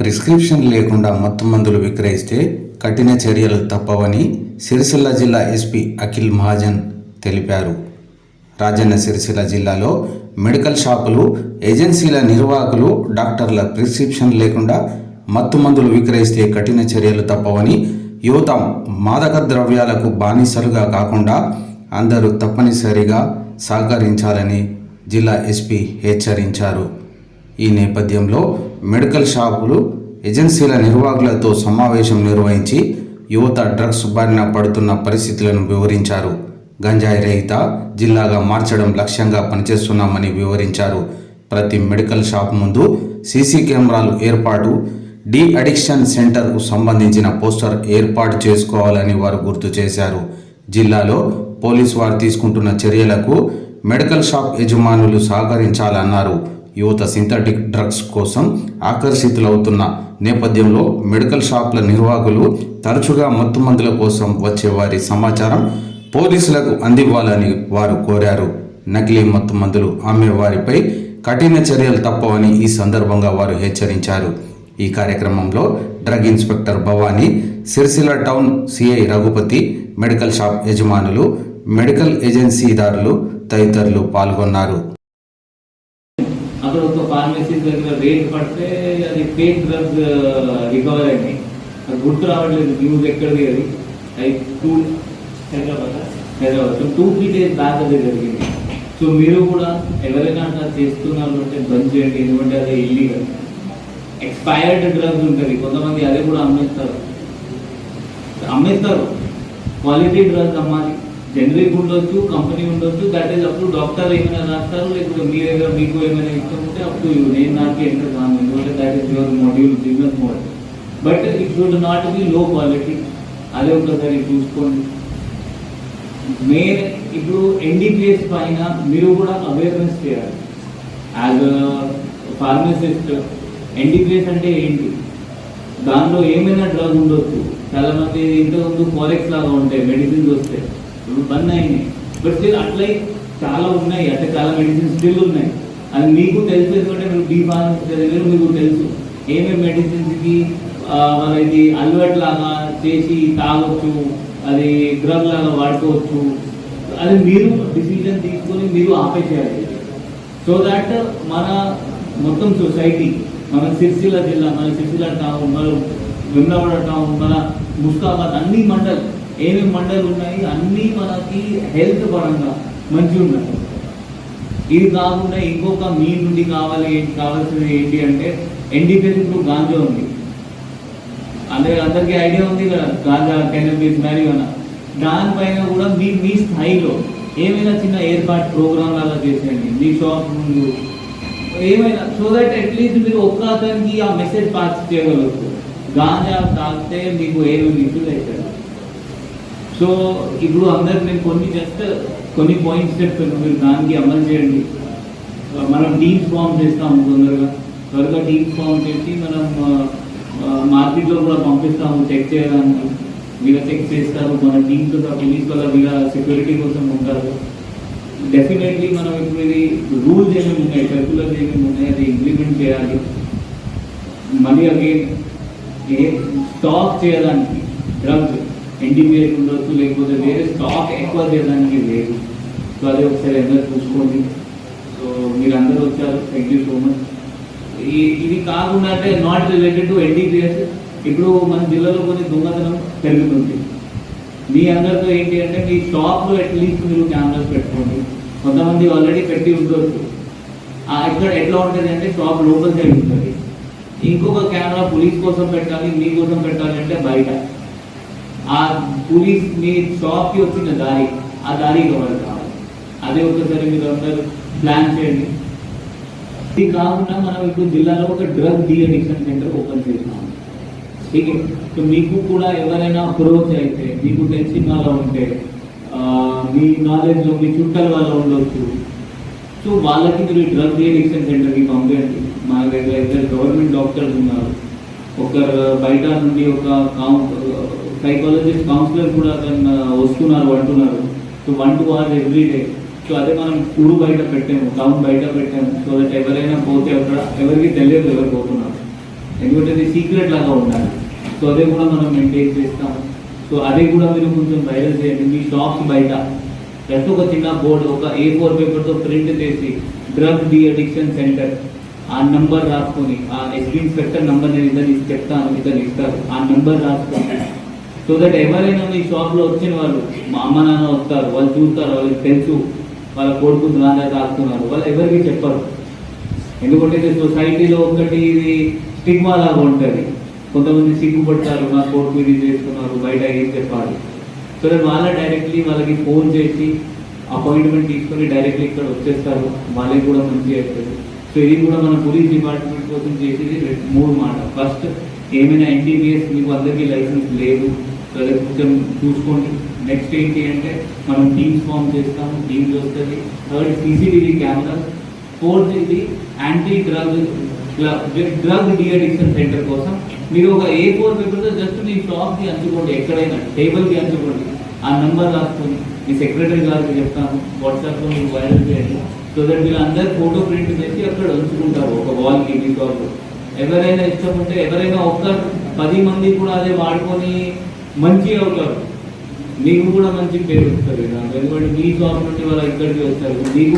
Prescription లేకుండా మత్తు మందులు విక్రయిస్తే కఠిన చర్యలు తప్పవని సిరిసిల్ల జిల్లా ఎస్పీ అఖిల్ మహాజన్ తెలిపారు. రాజన్న సిరిసిల్ల జిల్లాలో మెడికల్ షాపులు ఏజెన్సీల నిర్వాహకులు డాక్టర్ల ప్రిస్క్రిప్షన్ లేకుండా మత్తు మందులు విక్రయిస్తే కఠిన చర్యలు తప్పవని యువత మాదక ద్రవ్యాలకు బానిసలుగా కాకుండా అందరూ తప్పనిసరిగా సహకరించాలని జిల్లా ఎస్పీ హెచ్చరించారు. ఈ నేపథ్యంలో మెడికల్ షాపులు ఏజెన్సీల నిర్వాహకులతో సమావేశం నిర్వహించి యువత డ్రగ్స్ బారిన పడుతున్న పరిస్థితులను వివరించారు. గంజాయి రహిత జిల్లాగా మార్చడం లక్ష్యంగా పనిచేస్తున్నామని వివరించారు. ప్రతి మెడికల్ షాప్ ముందు సీసీ కెమెరాలు ఏర్పాటు డి అడిక్షన్ సెంటర్కు సంబంధించిన పోస్టర్ ఏర్పాటు చేసుకోవాలని వారు గుర్తు చేశారు. జిల్లాలో పోలీసు వారు తీసుకుంటున్న చర్యలకు మెడికల్ షాప్ యజమానులు సహకరించాలన్నారు. యువత సింథటిక్ డ్రగ్స్ కోసం ఆకర్షితులవుతున్న నేపథ్యంలో మెడికల్ షాప్ల నిర్వాహకులు తరచుగా మత్తు మందుల కోసం వచ్చే వారి సమాచారం పోలీసులకు అందివ్వాలని వారు కోరారు. నకిలీ మత్తు మందులు అమ్మే వారిపై కఠిన చర్యలు తప్పవని ఈ సందర్భంగా వారు హెచ్చరించారు. ఈ కార్యక్రమంలో drug inspector Bhavani Sircilla town CI Raghupathi medical shop యజమానులు మెడికల్ ఏజెన్సీదారులు తదితరులు పాల్గొన్నారు. అక్కడ ఒక ఫార్మసీ దగ్గర రేట్ పడితే అది ఫేక్ డ్రగ్ రికవర్ అయినాయి అది గుర్తు రావట్లేదు న్యూస్ ఎక్కడిది అది? అది to Hyderabad Hyderabad. Two three days back అది జరిగింది. సో మీరు కూడా ఎవరైనా అట్లా చేస్తున్నారు అంటే బంద్ చేయండి ఎందుకంటే అది ఇల్లీగల్ ఎక్స్పైర్డ్ డ్రగ్స్ ఉంటుంది కొంతమంది అదే కూడా అమ్మేస్తారు. అమ్మేస్తారు. క్వాలిటీ డ్రగ్స్ అమ్మాలి. జనరిక్ ఉండొచ్చు కంపెనీ ఉండొచ్చు దట్ ఈస్ అప్పుడు డాక్టర్ ఏమైనా రాస్తారు లేకపోతే మీ దగ్గర మీకు ఏమైనా ఇష్టం ఉంటే అప్పుడు నేను నాకు ఎంటర్ కాను ఎందుకంటే that is your module business model but it should not be low quality అదే ఒకసారి చూసుకోండి. మెయిన్ ఇప్పుడు ఎన్డీపీఎస్ పైన మీరు కూడా అవేర్నెస్ చేయాలి. యాజ్ ఫార్మసిస్ట్ ఎన్డీపీఎస్ అంటే ఏంటి? దానిలో ఏమైనా డ్రగ్ ఉండొచ్చు. చాలా మంది ఇంతకుముందు ఫారెక్స్ లాగా ఉంటాయి మెడిసిన్స్ వస్తాయి ఇప్పుడు బంద్ అయింది బట్ స్టిల్ అట్లే చాలా ఉన్నాయి. అంటే చాలా మెడిసిన్స్ స్టిల్ ఉన్నాయి. అది మీకు తెలుసు ఎందుకంటే మీరు బీ ఫార్మసీ చదివారు మీకు తెలుసు. ఏమేమి మెడిసిన్స్కి మన ఇది అలవాటు లాగా చేసి తాగొచ్చు అది డ్రగ్ లాగా వాడుకోవచ్చు. అది మీరు డిసిజన్ తీసుకొని మీరు ఆపేసేయాలి. సో దాట్ మన మొత్తం సొసైటీ మన సిరిసిల్ల జిల్లా మన సిరిసిల్ల టౌన్ మన విమ్లవాడ టౌన్ మన ముస్తాబాద్ అన్ని మండల్ ఏమేమి మండలు ఉన్నాయి? అన్నీ మనకి హెల్త్ పరంగా మంచిగా ఉన్నాయి. ఇది కాకుండా ఇంకొక మీ నుండి కావాలి ఏంటి కావాల్సింది ఏంటి అంటే ఎన్డీపీఎస్ ఇప్పుడు గాంజా ఉంది. అందరి అందరికీ ఐడియా ఉంది కదా గాంజా కెనబీస్ మ్యారియోనా దానిపైన కూడా మీ మీ స్థాయిలో ఏమైనా చిన్న ఏర్పాటు ప్రోగ్రామ్ అలా చేసేయండి. మీ షాప్ ముందు. ఏమైనా సో దట్ అట్లీస్ట్ మీరు ఒక్క అతనికి ఆ మెసేజ్ పాస్ చేయగలరు. గాంజా తాగితే మీకు ఏమేమి ఇష్యూస్ అవుతారు సో ఇప్పుడు అందరు నేను కొన్ని జస్ట్ కొన్ని పాయింట్స్ చెప్తాను మీరు దానికి అమలు చేయండి మనం టీమ్స్ ఫామ్ చేస్తాము తొందరగా త్వరగా టీమ్స్ ఫామ్ చేసి మనం మార్కెట్లో కూడా పంపిస్తాము చెక్ చేయడానికి వీళ్ళ చెక్ చేస్తారు మన టీమ్స్ పోలీస్ వల్ల వీళ్ళ సెక్యూరిటీ కోసం ఉంటారు డెఫినెట్లీ మనం ఇప్పుడు ఇది రూల్స్ ఏమేమి ఉన్నాయి సర్కులర్స్ ఏమేమి ఉన్నాయి అది ఇంప్లిమెంట్ చేయాలి మళ్ళీ అగైన్ ఏ స్టాక్ చేయడానికి డ్రగ్స్ ఎన్డీపీఎస్ ఉండొచ్చు లేకపోతే వేరే స్టాక్ ఎక్కువ చేయడానికి లేదు సో అదే ఒకసారి అందరూ చూసుకోండి సో మీరు అందరూ వచ్చారు థ్యాంక్ యూ సో మచ్ ఈ ఇది కాకుండా అంటే నాట్ రిలేటెడ్ టు ఎన్డీపీఎస్ ఇప్పుడు మన జిల్లాలో కొన్ని దొంగతనం పెరుగుతుంది మీ అందరితో ఏంటి అంటే మీ షాప్లో అట్లీస్ట్ మీరు కెమెరాస్ పెట్టుకోండి కొంతమంది ఆల్రెడీ పెట్టి ఉండొచ్చు ఆ, ఇక్కడ ఎట్లా ఉంటుంది అంటే షాప్ లోపల సైడ్ ఉంటుంది ఇంకొక కెమెరా పోలీస్ కోసం పెట్టాలి మీ కోసం పెట్టాలి అంటే బయట ఆ పోలీస్ మీ షాప్కి వచ్చిన దారి ఆ దారి కవర్ కావాలి అదే ఒకసారి మీరు అందరూ ప్లాన్ చేయండి ఇది కాకుండా మనం ఇప్పుడు జిల్లాలో ఒక drug de addiction centre open చేసినాం ठीक है तो మీకు కూడా ఎవరైనా అప్రోచ్ అయితే మీకు తెలిసిన వాళ్ళ ఉంటే ఆ, మీ నాలెడ్జ్లో మీ చుట్టాల వాళ్ళ ఉండొచ్చు సో వాళ్ళకి మీరు డ్రగ్ డి అడిక్షన్ సెంటర్కి పంపించండి మా దగ్గర ఇద్దరు గవర్నమెంట్ డాక్టర్స్ ఉన్నారు ఒకరు బయట నుండి ఒక సైకాలజిస్ట్ కౌన్సిలర్ కూడా అతను వస్తున్నారు అంటున్నారు. So one two hour every day so అదే మనం ఊరు బయట పెట్టాము టౌన్ బయట పెట్టాము. సో దట్ ఎవరైనా పోతే అక్కడ ఎవరికి తెలియదు ఎవరు పోతున్నారు. ఎందుకంటే అది సీక్రెట్ లాగా ఉండాలి. సో అదే కూడా మనం మెయింటైన్ చేస్తాము సో అదే కూడా మీరు కొంచెం వైరల్ చేయండి. మీ షాప్స్ బయట. ప్రతి ఒక చిన్న బోర్డు ఒక ఏ ఫోర్ పేపర్తో ప్రింట్ చేసి డ్రగ్ డి అడిక్షన్ సెంటర్ ఆ నంబర్ రాసుకొని ఆ ఎస్పీ ఇన్స్పెక్టర్ నంబర్ నేను ఇద్దరు చెప్తాను ఇద్దరు ఇస్తారు. ఆ నంబర్ రాసుకొని సో దట్ ఎవరైనా మీ షాప్లో వచ్చిన వాళ్ళు మా అమ్మ నాన్న వస్తారు వాళ్ళు చూస్తారు వాళ్ళకి తెలుసు వాళ్ళ కొడుకు నాన్న రాస్తున్నారు వాళ్ళు ఎవరికి చెప్పరు. ఎందుకంటే ఇది సొసైటీలో ఒకటి ఇది స్టిగ్మా లాగా ఉంటుంది. కొంతమంది సిగ్గుపడతారు నా కొడుకు ఇది చేస్తున్నారు బయట ఏం చెప్పాలి. సో దట్ వాళ్ళ డైరెక్ట్లీ వాళ్ళకి ఫోన్ చేసి అపాయింట్మెంట్ తీసుకొని డైరెక్ట్లీ ఇక్కడ వచ్చేస్తారు. వాళ్ళకి కూడా మంచి అవుతుంది సో ఇది కూడా మన పోలీస్ డిపార్ట్మెంట్ కోసం చేసేది మూడు మాట. ఫస్ట్ ఏమైనా ఎన్టీపీఎస్ మీకు అందరికీ లైసెన్స్ లేదు కొంచెం చూసుకోండి. నెక్స్ట్ ఏంటి అంటే మనం టీమ్స్ ఫామ్ చేస్తాము టీమ్స్ వస్తుంది. థర్డ్ సీసీటీవీ కెమెరాస్ ఫోర్త్ ఇది anti drug drug deaddiction centre కోసం మీరు ఒక ఏ ఫోర్ పేపర్తో జస్ట్ మీ షాప్కి అంచుకోండి. ఎక్కడైనా టేబుల్కి అంచుకోండి. ఆ నెంబర్ రాసుకొని మీ సెక్రటరీ గారికి చెప్తాను వాట్సాప్లో మీరు వైరల్ చేయండి. సో దట్ మీరు అందరు ఫోటో ప్రింట్ చేసి అక్కడ ఉంచుకుంటారు. ఒక వాల్కి మీ షాప్లో ఎవరైనా ఇష్టం ఉంటే ఎవరైనా ఒక్క పది మంది కూడా అదే వాడుకొని మంచి అవుతారు. నీకు కూడా మంచి పేరు వస్తారు దాంట్లో ఎందుకంటే మీ జాబ్ నుండి వాళ్ళు ఇక్కడికి వస్తారు. మీకు